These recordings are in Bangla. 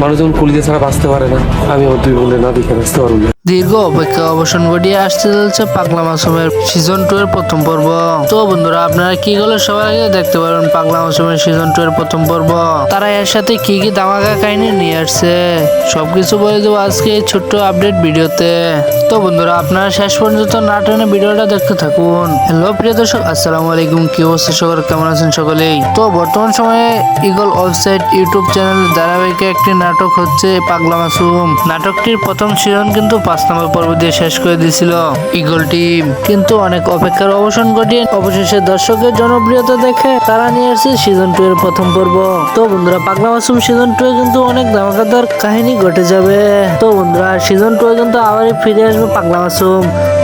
মানুষ যখন কলিজা ছাড়া বাঁচতে পারে না। আমি আমার দুই বোনের না দেখে বাঁচতে পারব না। দীর্ঘ অপেক্ষা অবসান ঘটিয়ে আসতে চলছে পাগলা মাসুমের সিজন টু এর প্রথম পর্ব। তো বন্ধুরা, আপনারা কি গেলে সবার আগে দেখতে পারবেন পাগলা মাসুমের সিজন টু এর প্রথম পর্ব? তারা এর সাথে কি কি দামাকা কাহিনী নিয়ে আসছে? সবকিছু বলে দেবো আজকে এই ছোট্ট আপডেট ভিডিওতে। তো বন্ধুরা, আপনারা শেষ পর্যন্ত না টেনে ভিডিওটা দেখতে থাকুন। হ্যালো, প্রিয় দর্শক, আসসালামু আলাইকুম। কি অবস্থা সকল কেমন আছেন সকলেই? তো বর্তমান সময়ে ইগল ওয়েবসাইট, ইউটিউব চ্যানেলের ধারাবাহিক একটি নাটক হচ্ছে পাগলা মাসুম। নাটকটির প্রথম সিজন কিন্তু পাঁচ নম্বর পর্ব দিয়ে শেষ করে দিয়েছিল ইগল টিম কিন্তু অনেক অপেক্ষার অবসান ঘটিয়ে অবশেষে দর্শকের জনপ্রিয়তা দেখে তারা নিয়ে আসছে সিজন টু এর প্রথম পর্ব। তো বন্ধুরা, পাগলা মাসুম সিজন টু কিন্তু অনেক ধামাকাদার কাহিনী ঘটে যাবে। তো বন্ধুরা সিজন টু কিন্তু আবারই ফিরে আসবে পাগলা মাসুম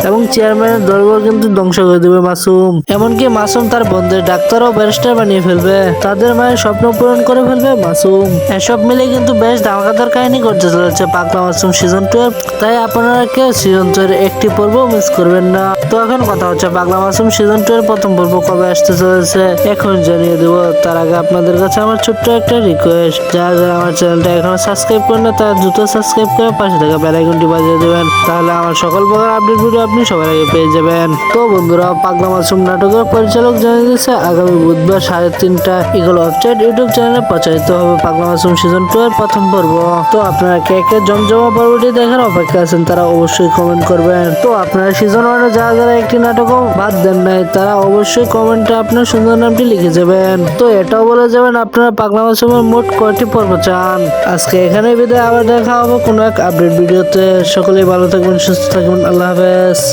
এবং চেয়ারম্যানের দলবল কিন্তু ধ্বংস করে দেবে মাসুম। এমনকি মাসুম তার বন্ধুদের ডাক্তার ও ব্যারিস্টার বানিয়ে ফেলবে। তাদের মায়ের স্বপ্ন পূরণ করে ফেলবে মাসুম। এসব মিলে কিন্তু বেশ ধামাকাদার কাহিনী করতে চলেছে পাগলা মাসুম সিজন টু তাই আপনারা কেউ সিজন টু এর একটি পর্ব মিস করবেন না। তো এখন কথা হচ্ছে পাগলা মাসুম সিজন টু এর প্রথম পর্ব কবে আসতে চলেছে? এখন জানিয়ে দেবো। তার আগে আপনাদের কাছে আমার ছোট্ট একটা রিকোয়েস্ট যারা যারা আমার চ্যানেলটা এখনও সাবস্ক্রাইব করেন না, তারা দ্রুত সাবস্ক্রাইব করে পাশে থাকা বেল আইকনটি বাজিয়ে দেবেন। তাহলে আমার সকল প্রকার আপডেট ভিডিও আপনি সবার আগে পেয়ে যাবেন। তো বন্ধুরা পাগলা মাসুম নাটকের পরিচালক জানিয়ে দিয়েছে, আগামী বুধবার সাড়ে তিনটা ইগল ওয়েবসাইট ইউটিউব চ্যানেলে প্রচারিত হবে পাগলা মাসুম সিজন টু এর প্রথম পর্ব। তো আপনারা কে কে জমজমা পর্বটি দেখার অপেক্ষা আছেন তারা অবশ্যই কমেন্ট করবেন। তো আপনারা সিজন ওয়ানে যারা যারা একটি নাটক বাদ দেন নাই, তারা অবশ্যই কমেন্টে আপনার সুন্দর নামটি লিখে যাবেন। তো এটাও বলে যাবেন, আপনারা পাগলা মাসুমের মোট কয়টি পর্ব চান? আজকে এখানে বিদায়, আবার দেখা হবে কোনো এক আপডেট ভিডিওতে। সকলেই ভালো থাকবেন, সুস্থ থাকবেন, আল্লাহ হাফেজ।